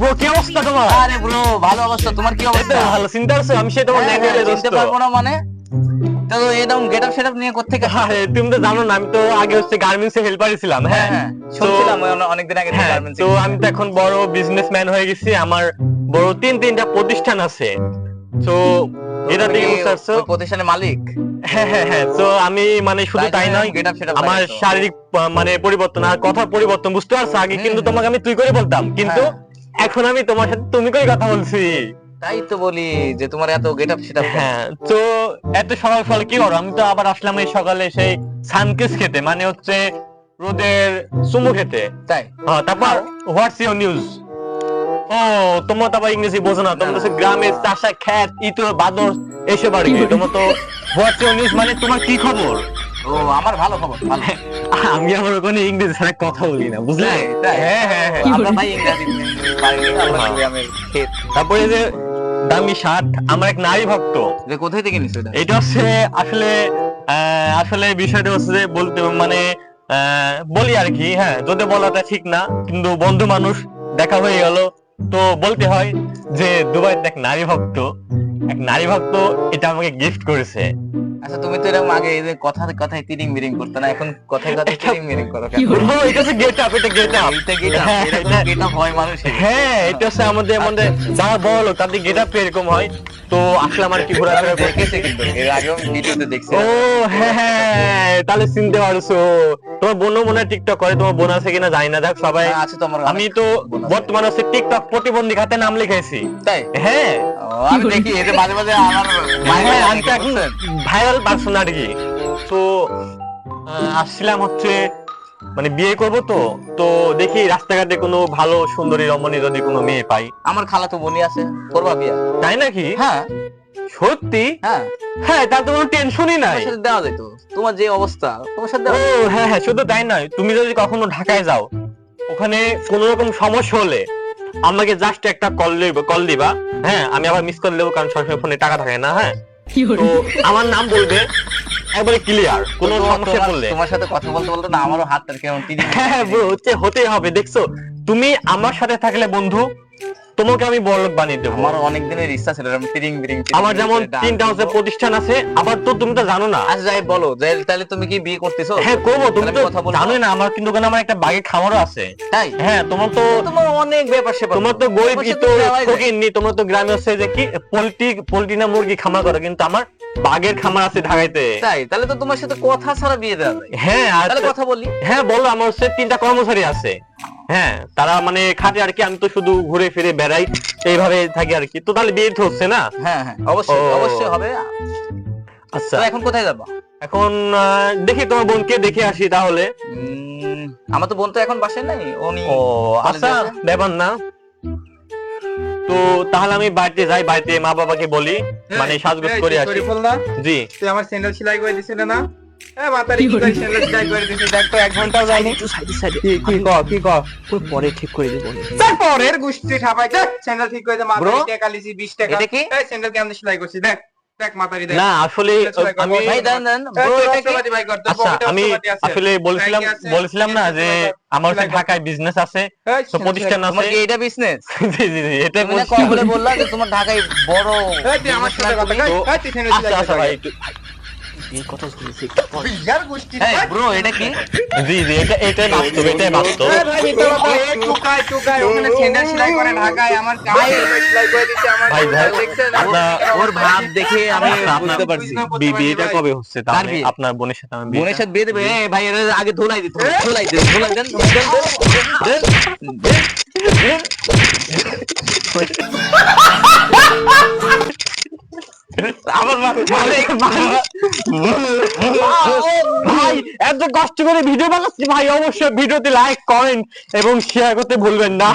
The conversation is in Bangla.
ব্রো কি অবস্থা তোমার? আরে ব্রো ভালো অবস্থা তোমার কি অবস্থা? ভালো চিন্তা আছে আমি সে তোমার দেখা যায় চিনতে পারব না মানে। তো এরকম গেট আপ সেটআপ নিয়ে কোথেকে আরে তুমি তো জানো না আমি তো আগে হচ্ছে গার্মেন্টস এ হেল্পার ছিলাম হ্যাঁ শুনছিলাম অনেকদিন আগে গার্মেন্টস তো আমি তো এখন বড় বিজনেসম্যান হয়ে গেছি আমার বড় তিন তিনটা প্রতিষ্ঠান আছে। তো এটা থেকে বুঝতে প্রতিষ্ঠানের মালিক? হ্যাঁ হ্যাঁ হ্যাঁ তো আমি মানে শুধু তাই নয় আমার শারীরিক মানে পরিবর্তন আর কথার পরিবর্তন বুঝতে পারছ? আগে কিন্তু তোমাকে আমি তুই করে বলতাম কিন্তু। এখন আমি তোমার সাথে তুমি করে কথা বলছি? তাই তো বলি যে তোমার এত গেট আপ সেটআপ হ্যাঁ তো এত সকাল সকাল কি করো? আমি তো আবার আসলাম এই সকালে সেই সানকিস খেতে মানে হচ্ছে রোদের চুমু খেতে। তাই? হ্যাঁ তারপর হোয়াটস ইউর নিউজ ও তোমরা তো আবার ইংরেজি বোঝো না তোমরা তো গ্রামের চাষা খ্যাত ইতো বাদর এসব আর কি। তোমরা তো হোয়াটস ইউর নিউজ মানে তোমার কি খবর? ও আমার ভালো খবর ভালো। আমি আমার ওখানে ইংরেজি ছাড়া কথা বলি না বুঝলে? হ্যাঁ হ্যাঁ হ্যাঁ আমরা ভাই ইংরেজি হ্যাঁ। তারপরে যে দামি শার্ট আমার এক নারী ভক্ত। এটা কোথায় থেকে নিছো এটা হচ্ছে আসলে আহ, আসলে বিষয়টা হচ্ছে যে বলতে মানে আহ, বলি আর কি হ্যাঁ যদি বলাটা ঠিক না কিন্তু বন্ধু মানুষ দেখা হয়ে গেল। তো বলতে হয় যে দুবাইতে এক নারী ভক্ত এক নারী ভক্ত এটা আমাকে গিফট করেছে। আচ্ছা তুমি তো এরকম আগে এই যে কথা কথায় তিরিং মিরিং করতে না এখন কথায় কথায় তিরিং মিরিং করো কি ও, এটা হচ্ছে গেট আপ এটা গেট আপ এটা গেট আপ হ্যাঁ, এটা- গেট আপ হয় মানুষের। হ্যাঁ এটা হচ্ছে আমাদের আমাদের যারা বড় লোক তাদের গেট আপ এরকম হয়। তো আসলে আমার কি ঘোরাফেরা দেখেছে কিন্তু এর আগেও ভিডিওতে দেখছি। ও হ্যাঁ হ্যাঁ তাহলে চিনতে পারছ। তোমার বোন মনে হয় টিকটক করে তোমার বোন আছে কিনা জানি না। দেখ সবাই হ্যাঁ, আছে তো আমার আমি তো বোন। বর্তমানে হচ্ছে টিকটক প্রতিবন্ধী খাতে নাম লিখাইছি তাই? হ্যাঁ। আমি দেখি যে মাঝে মাঝে আমার আমি আমি তো এখন ভাইরাল পারসন আর কি। তো আসছিলাম হচ্ছে মানে বিয়ে করব তো তো দেখি রাস্তাঘাটে কোনো ভালো সুন্দরী রমণী যদি কোনো মেয়ে পাই। আমার খালা তো বোনই আছে করবা বিয়া তাই নাকি? হ্যাঁ। সত্যি? হ্যাঁ। হ্যাঁ তার তো কোনো টেনশনই নাই। তোমার সাথে দেওয়া যেত তোমার যে অবস্থা তোমার সাথে ও হ্যাঁ হ্যাঁ শুধু তাই নয় তুমি যদি কখনো ঢাকায় যাও ওখানে কোন রকম সমস্যা হলে আমাকে জাস্ট একটা কল দিবা কল দিবা। হ্যাঁ আমি আবার মিস কল দেবো কারণ সবসময় ফোনে টাকা থাকে না হ্যাঁ? তো আমার নাম বলবে একবারে ক্লিয়ার কোনো সমস্যা পড়লে তোমার সাথে কথা বলতে বলতে না আমারও হাতটা কেমন হ্যাঁ হতেই হবে দেখছ? তুমি আমার সাথে থাকলে বন্ধু তোমাকে আমি বড়লোক বানিয়ে দেবো। আমার অনেক দিনের ইচ্ছা ছিল এরকম তিরিং বিরিং আমার যেমন তিনটা হচ্ছে প্রতিষ্ঠান আছে আবার তো তুমি তো জানো না। আচ্ছা যাই বলো তাহলে তুমি কি বিয়ে করতেছো? হ্যাঁ করব তুমি তো জানো না আমার কিন্তু ওখানে আমার একটা বাগে খামারও আছে। তাই? হ্যাঁ তোমার তো তোমার অনেক ব্যাপার সেপার। তোমার তো গরিব তোমার তো তোমার তো গ্রামে হচ্ছে যে কি পোল্ট্রি পোল্ট্রি না মুরগি খামার করে কিন্তু আমার বাঘের খামার আছে ঢাকাইতে। তাই? তাহলে তো তোমার সাথে কথা ছাড়া বিয়ে দেওয়া যায়। হ্যাঁ তাহলে কথা বলি। হ্যাঁ বলো আমার হচ্ছে তিনটা কর্মচারী আছে। হ্যাঁ তারা মানে খাটে আর কি আমি তো শুধু ঘুরে ফিরে বেড়াই এইভাবে থাকি আর কি। তো তাহলে বিয়ে তো হচ্ছে না? হ্যাঁ হ্যাঁ অবশ্যই অবশ্যই হবে। আচ্ছা। এখন কোথায় যাবা? এখন দেখি তোমার বোনকে দেখে আসি তাহলে। আমার তো বোন তো এখন বাসায় নাই উনি ও আচ্ছা। ব্যাপার না তো তাহলে আমি বাড়িতে যাই বাড়িতে মা বাবাকে বলি মানে সাজগোজ করে আসি। জি। তুই আমার স্যান্ডেল সেলাই করে দিছিলে না? হ্যাঁ মাতারি কি করে স্যান্ডেল সেলাই করে দিছিস দেখ তো এক ঘন্টাও যায়নি। কি কি ক কি ক পরে ঠিক করে দেবো। তার পরের গোষ্ঠী ঠাপাই স্যান্ডেল ঠিক করে দেবো মাতারি টাকা লিছি 20 টাকা। এটা কি? এই স্যান্ডেল কেমন সেলাই মাতারি দেখ। না আসলে আমি আচ্ছা পকেটে আমি আসলে বলছিলাম বলছিলাম না যে আমার হচ্ছে ঢাকায় বিজনেস আছে প্রতিষ্ঠান আছে এটা বিজনেস জি জি জি এটা তুমি বলে বললা যে তোমার ঢাকায় বড় আমার সাথে কথা আচ্ছা আচ্ছা ভাই ওর ভাব দেখে আমি বিয়েটা কবে হচ্ছে আপনার বোনের সাথে বিয়ে বোনের সাথে ভাই আগে ধুলাই দিতে ধুলাই ভাই, এত কষ্ট করে ভিডিও বানাচ্ছি, ভাই, অবশ্যই ভিডিওতে লাইক করেন এবং শেয়ার করতে ভুলবেন না।